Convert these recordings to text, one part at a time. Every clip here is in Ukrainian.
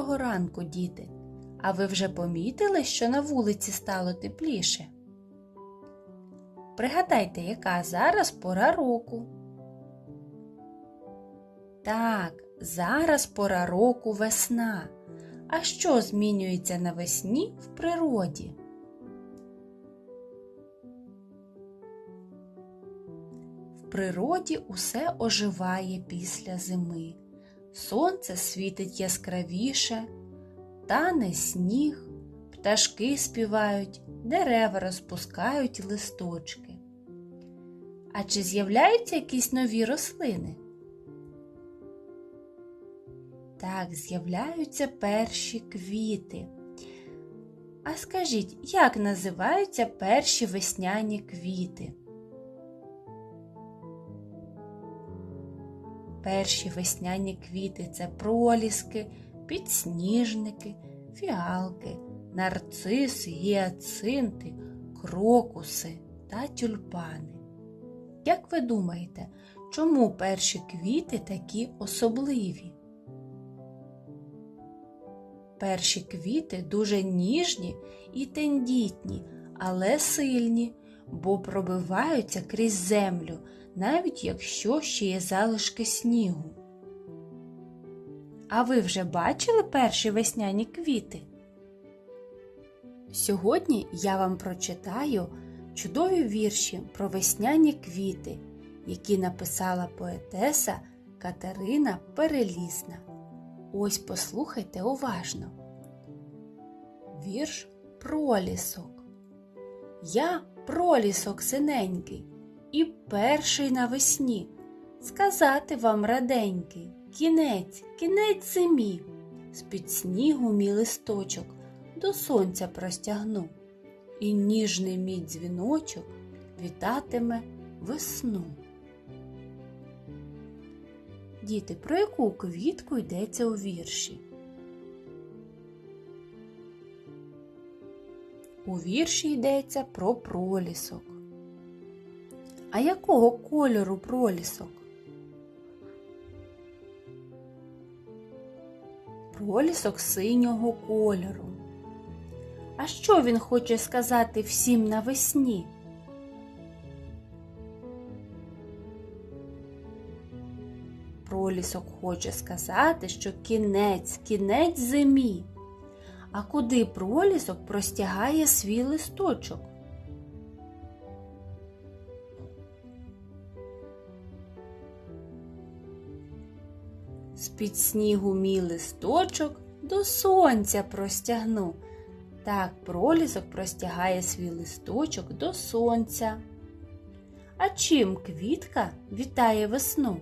Доброго ранку, діти! А ви вже помітили, що на вулиці стало тепліше? Пригадайте, яка зараз пора року. Так, зараз пора року весна. А що змінюється навесні в природі? В природі усе оживає після зими. Сонце світить яскравіше, тане сніг, пташки співають, дерева розпускають листочки. А чи з'являються якісь нові рослини? Так, з'являються перші квіти. А скажіть, як називаються перші весняні квіти? Перші весняні квіти це проліски, підсніжники, фіалки, нарциси, гіацинти, крокуси та тюльпани. Як ви думаєте, чому перші квіти такі особливі? Перші квіти дуже ніжні і тендітні, але сильні, бо пробиваються крізь землю, навіть якщо ще є залишки снігу. А ви вже бачили перші весняні квіти? Сьогодні я вам прочитаю чудові вірші про весняні квіти, які написала поетеса Катерина Перелісна. Ось послухайте уважно. Вірш пролісок. Я пролісок синенький, і перший навесні. Сказати вам раденький, кінець, кінець зимі, з-під снігу мій листочок до сонця простягну, і ніжний мій дзвіночок вітатиме весну. Діти, про яку квітку йдеться у вірші? У вірші йдеться про пролісок. А якого кольору пролісок? Пролісок синього кольору. А що він хоче сказати всім навесні? Пролісок хоче сказати, що кінець, кінець зимі. А куди пролісок простягає свій листочок? З-під снігу мій листочок до сонця простягну. Так пролісок простягає свій листочок до сонця. А чим квітка вітає весну?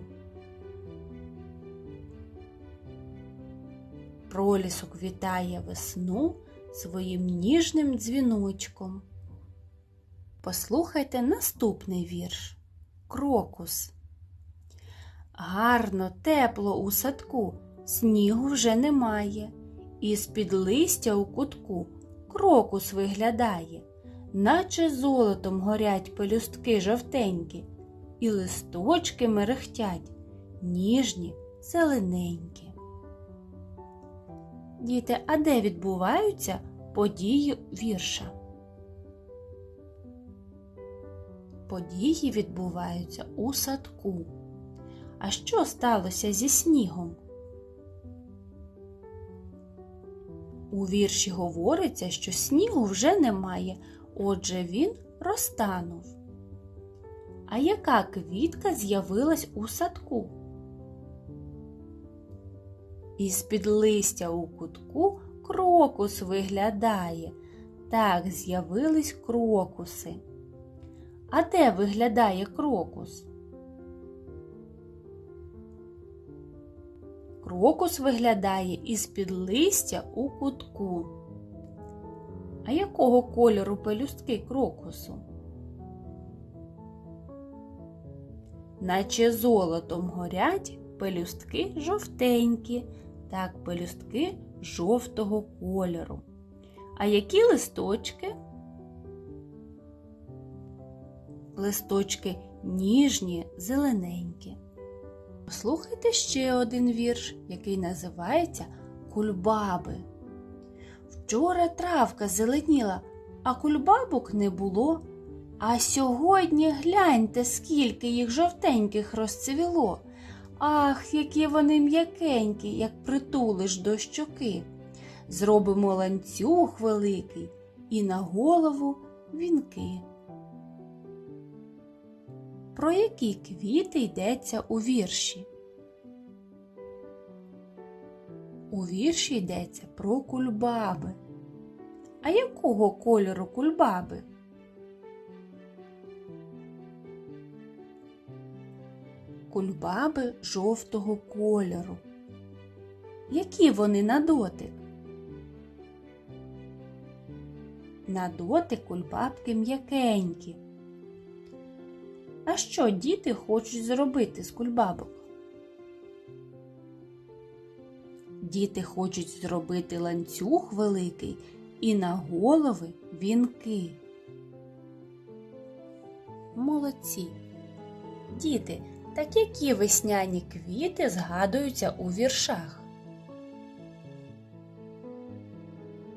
Пролісок вітає весну своїм ніжним дзвіночком. Послухайте наступний вірш Крокус. Гарно, тепло у садку, снігу вже немає, і з-під листя у кутку крокус виглядає, наче золотом горять пелюстки жовтенькі, і листочки мерехтять, ніжні, зелененькі. Діти, а де відбуваються події вірша? Події відбуваються у садку. А що сталося зі снігом? У вірші говориться, що снігу вже немає, отже він розтанув. А яка квітка з'явилась у садку? Із-під листя у кутку крокус виглядає. Так з'явились крокуси. А де виглядає крокус? Крокус виглядає із-під листя у кутку. А якого кольору пелюстки крокусу? Наче золотом горять пелюстки жовтенькі, так пелюстки жовтого кольору. А які листочки? Листочки ніжні, зелененькі. Послухайте ще один вірш, який називається кульбаби. Вчора травка зеленіла, а кульбабок не було. А сьогодні гляньте, скільки їх жовтеньких розцвіло. Ах, які вони м'якенькі, як притулиш до щоки. Зробимо ланцюг великий і на голову вінки. Про які квіти йдеться у вірші? У вірші йдеться про кульбаби. А якого кольору кульбаби? Кульбаби жовтого кольору. Які вони на дотик? На дотик кульбабки м'якенькі. А що діти хочуть зробити з кульбабок? Діти хочуть зробити ланцюг великий і на голови вінки. Молодці. Діти, так які весняні квіти згадуються у віршах?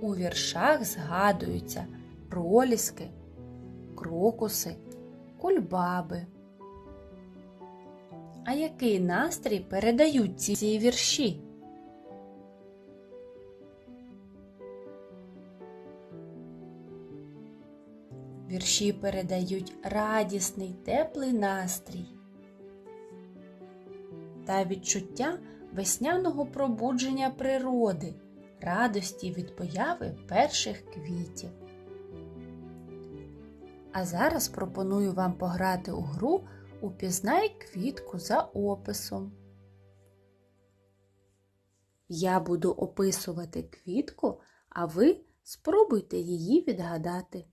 У віршах згадуються проліски, крокуси, кульбаби. А який настрій передають ці, ці вірші? Вірші передають радісний, теплий настрій та відчуття весняного пробудження природи, радості від появи перших квітів. А зараз пропоную вам пограти у гру Упізнай квітку за описом. Я буду описувати квітку, а ви спробуйте її відгадати.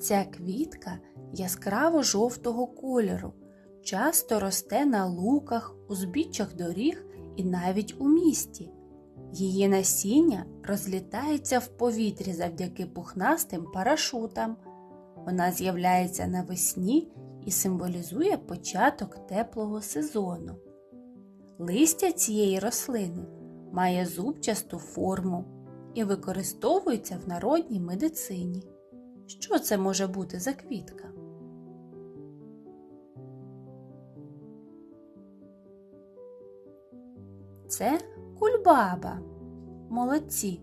Ця квітка яскраво жовтого кольору, часто росте на луках, узбіччях доріг і навіть у місті. Її насіння розлітається в повітрі завдяки пухнастим парашутам. Вона з'являється навесні і символізує початок теплого сезону. Листя цієї рослини має зубчасту форму і використовується в народній медицині. Що це може бути за квітка? Це кульбаба. Молодці.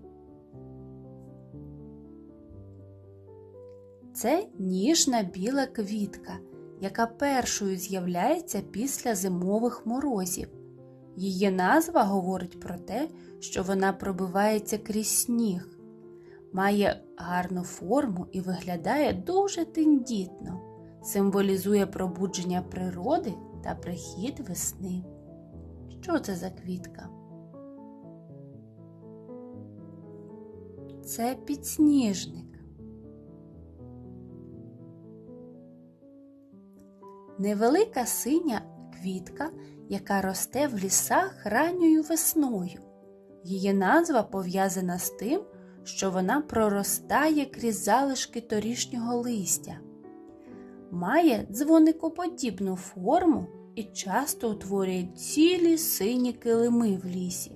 Це ніжна біла квітка, яка першою з'являється після зимових морозів. Її назва говорить про те, що вона пробивається крізь сніг, має гарну форму і виглядає дуже тендітно, символізує пробудження природи та прихід весни. Що це за квітка? Це підсніжник. Невелика синя квітка, яка росте в лісах ранньою весною. Її назва пов'язана з тим, що вона проростає крізь залишки торішнього листя, має дзвоникоподібну форму і часто утворює цілі сині килими в лісі,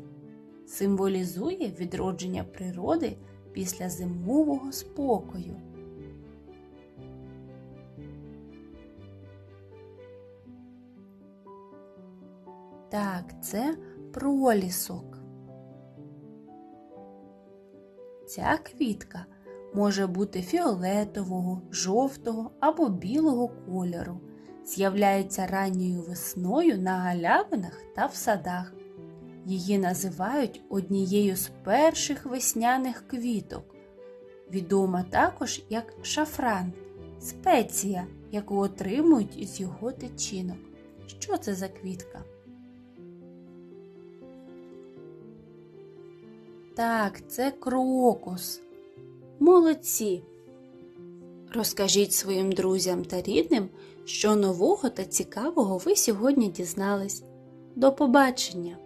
символізує відродження природи після зимового спокою. Так, це пролісок. Ця квітка може бути фіолетового, жовтого або білого кольору, з'являється ранньою весною на галявинах та в садах. Її називають однією з перших весняних квіток. Відома також як шафран, спеція, яку отримують із його тичинок. Що це за квітка? Так, це крокус. Молодці. Розкажіть своїм друзям та рідним, що нового та цікавого ви сьогодні дізнались. До побачення!